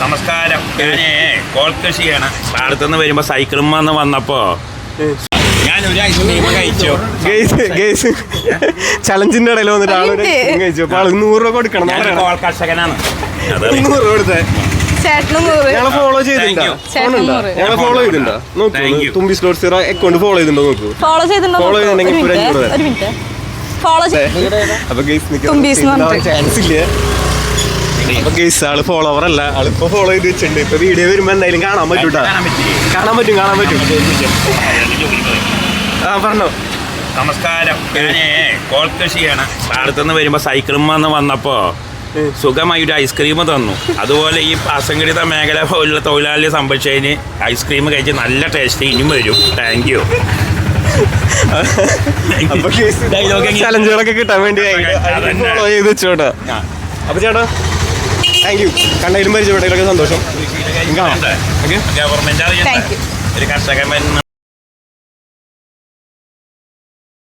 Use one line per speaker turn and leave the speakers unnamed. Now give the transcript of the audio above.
നമസ്കാരം. ഞാനേ കോൾ കൃഷിയാണ്. നിന്ന് വരുമ്പോ സൈക്കിളും വന്ന് വന്നപ്പോ ഞാൻ ഒരു ഐസ്ക്രീം കഴിച്ചു.
ഗേസ് ഗേസ് ചലഞ്ചിന്റെ ഇടയിൽ വന്നിട്ട് ആളൊരു ഐസ്ക്രീം കഴിച്ചു. അപ്പൊ ആൾ നൂറ് രൂപ കൊടുക്കണം
ഞാൻ കോൾ കർഷകനാണ്.
നൂറ് രൂപ കൊടുത്തേ? ഞങ്ങളെ ഫോളോ ചെയ്തിട്ടുണ്ടോ. ഞങ്ങളെ ഫോളോ ചെയ്തിട്ടുണ്ടോ. നോക്കൂ Thumbi slot zero account follow ചെയ്തിട്ടുണ്ടോ നോക്കൂ.
ഫോളോ ചെയ്തിട്ടുണ്ടോ ഫോളോ.
ചെയ്തിട്ടുണ്ടെങ്കിൽ അപ്പൊ ഗേസ്. ചാൻസ് ഇല്ല? ആൾ ഫോളോവർ അല്ല. ആളിപ്പോ ഫോളോ ചെയ്ത് വെച്ചിട്ടുണ്ട്. ഇപ്പൊ വീഡിയോ വരുമ്പോ എന്തായാലും കാണാൻ പറ്റും.
കാണാൻ
പറ്റും കാണാൻ പറ്റും. ആ പറഞ്ഞോ.
നമസ്കാരം. ഞാനേ കോൾ കൃഷിയാണ്. പാടത്തുനിന്ന് വരുമ്പോ സൈക്കിളും വന്ന് വന്നപ്പോ സുഖമായി ഒരു ഐസ്ക്രീം തന്നു. അതുപോലെ ഈ അസംഘടിത മേഖല പോലുള്ള തൊഴിലാളി സംരക്ഷണത്തിന് ഐസ്ക്രീം കഴിച്ച് നല്ല ടേസ്റ്റ് ഇനിയും വരും. Thank you?
ചലഞ്ചുകളൊക്കെ കിട്ടാൻ വേണ്ടി. ഫോളോ ചെയ്ത് വെച്ചോട്ടാ. അപ്പൊ ചേട്ടാ താങ്ക് യു കണ്ടതിലും പരിചയപ്പെട്ടതിലൊക്കെ സന്തോഷം. കാണാം.
ഒരു കർഷകൻ